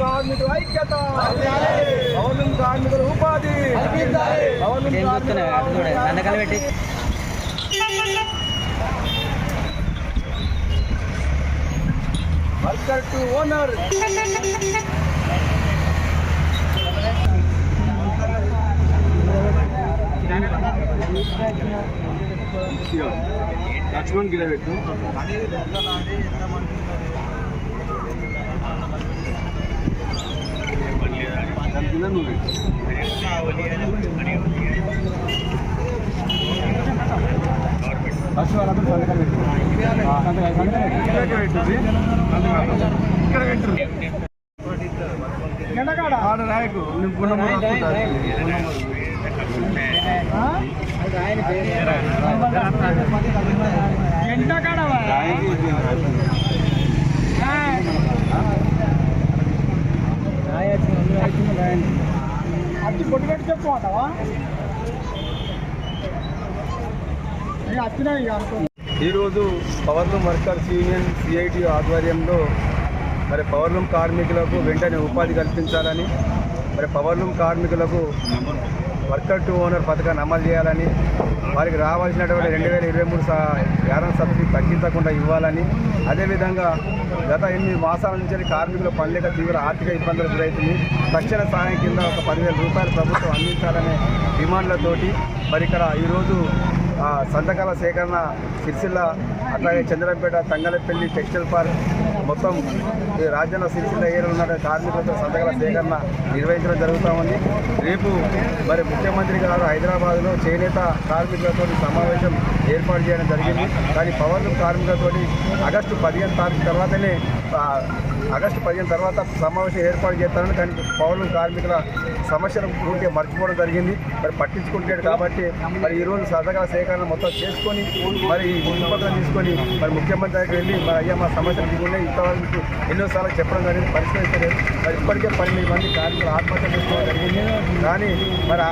కార్మికుల ఐక్యత. పవర్లూమ్ కార్మికుల ఉపాధి. చూడ దండకాలు పెట్టి. Worker to owner. లక్ష్మణ్ గిర పెట్టు దాని కింద నువ్వు పెట్టు లక్ష్మణ్ అతను సంతకం పెట్టు ఆ, సంతకం సంతకం పెట్టు. ఆడ రాయకు. నువ్వు గుణం అది కొట్టుబెట్టి ఈరోజు పవర్లూమ్ వర్కర్స్ యూనియన్ సిఐటి ఆధ్వర్యంలో మరి పవర్లూమ్ కార్మికులకు వెంటనే ఉపాధి కల్పించాలని మరి పవర్లూమ్ కార్మికులకు వర్కర్ టు ఓనర్ పథకాన్ని అమలు చేయాలని వారికి రావాల్సినటువంటి రెండు వేల ఇరవై మూడు యారం సబ్సిడీ తగ్గించకుండా ఇవ్వాలని అదేవిధంగా గత ఎనిమిది మాసాల నుంచి కార్మికుల పనులేక తీవ్ర ఆర్థిక ఇబ్బందులు గురవుతుంది తక్షణ సాయం కింద ఒక పదివేల రూపాయలు ప్రభుత్వం అందించాలనే డిమాండ్లతోటి మరి ఇక్కడ ఈరోజు సంతకాల సేకరణ సిరిసిల్ల అట్లాగే చంద్రంపేట తంగలపల్లి టెక్స్టైల్ పార్క్ మొత్తం ఈ రాజ్యాంగ సిరిసిల్ల ఏరియాలో ఉన్న కార్మికులతో సంతకాల సేకరణ నిర్వహించడం జరుగుతూ ఉంది. రేపు మరి ముఖ్యమంత్రి గారు హైదరాబాద్లో చేనేత కార్మికులతో సమావేశం ఏర్పాటు చేయడం జరిగింది. కానీ పవర్లు కార్మికులతో ఆగస్టు పదిహేను తారీఖు తర్వాతనే ఆగస్టు పదిహేను తర్వాత సమావేశం ఏర్పాటు చేస్తానని కానీ పౌరులు కార్మికుల సమస్యలు పూర్తిగా మర్చిపోవడం జరిగింది. మరి పట్టించుకుంటాడు కాబట్టి మరి ఈరోజు సరదాగా సేకరణ మొత్తం చేసుకొని మరి ఈ తీసుకొని మరి ముఖ్యమంత్రి దగ్గరికి వెళ్ళి మరి అయ్యా మా సమస్యలు దిగున్నాయి ఇంతవరకు ఎన్నోసార్లు చెప్పడం జరిగింది పరిష్కరించలేదు. మరి ఇప్పటికే పన్నెండు మంది కార్మికులు ఆత్మహత్య చేసుకోవడం జరిగింది. కానీ మరి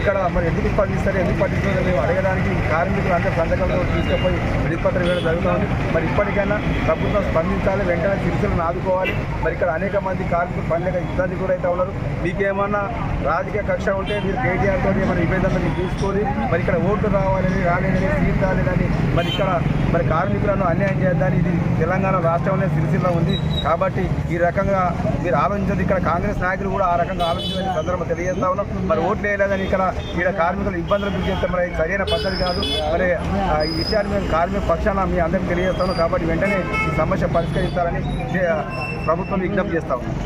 ఇక్కడ మరి ఎందుకు స్పందిస్తారు ఎందుకు పట్టించుకోలేదు మేము అడగడానికి కార్మికులు అందరూ సంతకాలతో తీసుకుపోయి విడిపత్రం ఇవ్వడం జరుగుతుంది. మరి ఇప్పటికైనా ప్రభుత్వం స్పందించాలి వెంటనే చిరుసలను ఆదుకోవాలి. మరి ఇక్కడ అనేక మంది కార్మికులు పనులేక ఇబ్బంది గురైతే ఉన్నారు. మీకేమన్నా రాజకీయ కక్ష ఉంటే మీరు కేటీఆర్తో తోటి ఏమైనా నివేదనలు మీరు తీసుకొని మరి ఇక్కడ ఓట్లు రావాలని రాలేదని సీట్ రాలేదని మరి ఇక్కడ మరి కార్మికులను అన్యాయం చేద్దాని ఇది తెలంగాణ రాష్ట్రంలో సిరిసిల్ల ఉంది. కాబట్టి ఈ రకంగా మీరు ఆలోచించదు ఇక్కడ కాంగ్రెస్ నాయకులు కూడా ఆ రకంగా ఆలోచించాలని సందర్భం తెలియజేస్తా ఉన్నాం. మరి ఓట్లు వేయలేదని ఇక్కడ ఇక్కడ కార్మికులు ఇబ్బందులు గురి చేస్తే మరి సరైన పద్ధతి కాదు. మరి ఆ, ఈ విషయాన్ని మేము కార్మిక పక్షాన మీ అందరికీ తెలియజేస్తాను కాబట్టి వెంటనే ఈ సమస్య పరిష్కరించాలని ప్రభుత్వం విజ్ఞప్తి చేస్తా ఉన్నాం